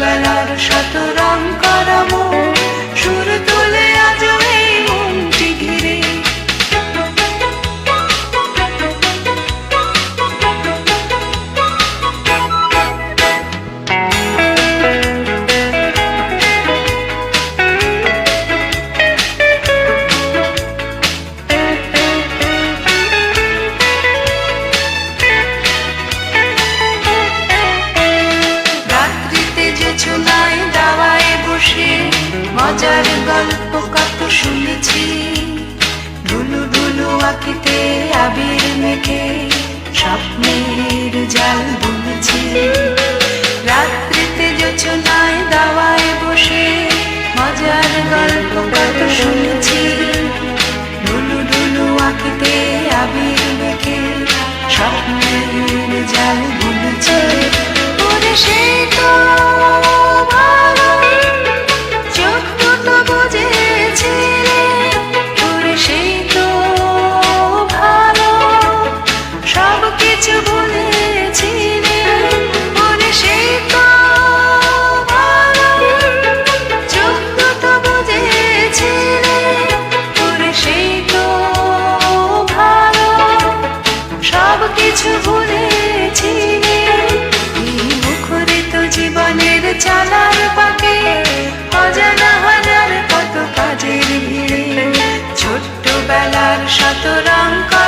বেলার শতরঙ্গ গল্প কত শুনেছি। ধুলু ধুলু আঁকিতে আবির মেঘে স্বপ্নের জাল বুনেছি। রাত্রিতে যোচনায় দাওয়ায় বসে মজার গল্প কত শুনেছি। ধুলু ধুলু আঁকিতে আবির মেখে স্বপ্নের জাল খেলার শতরঙ্গ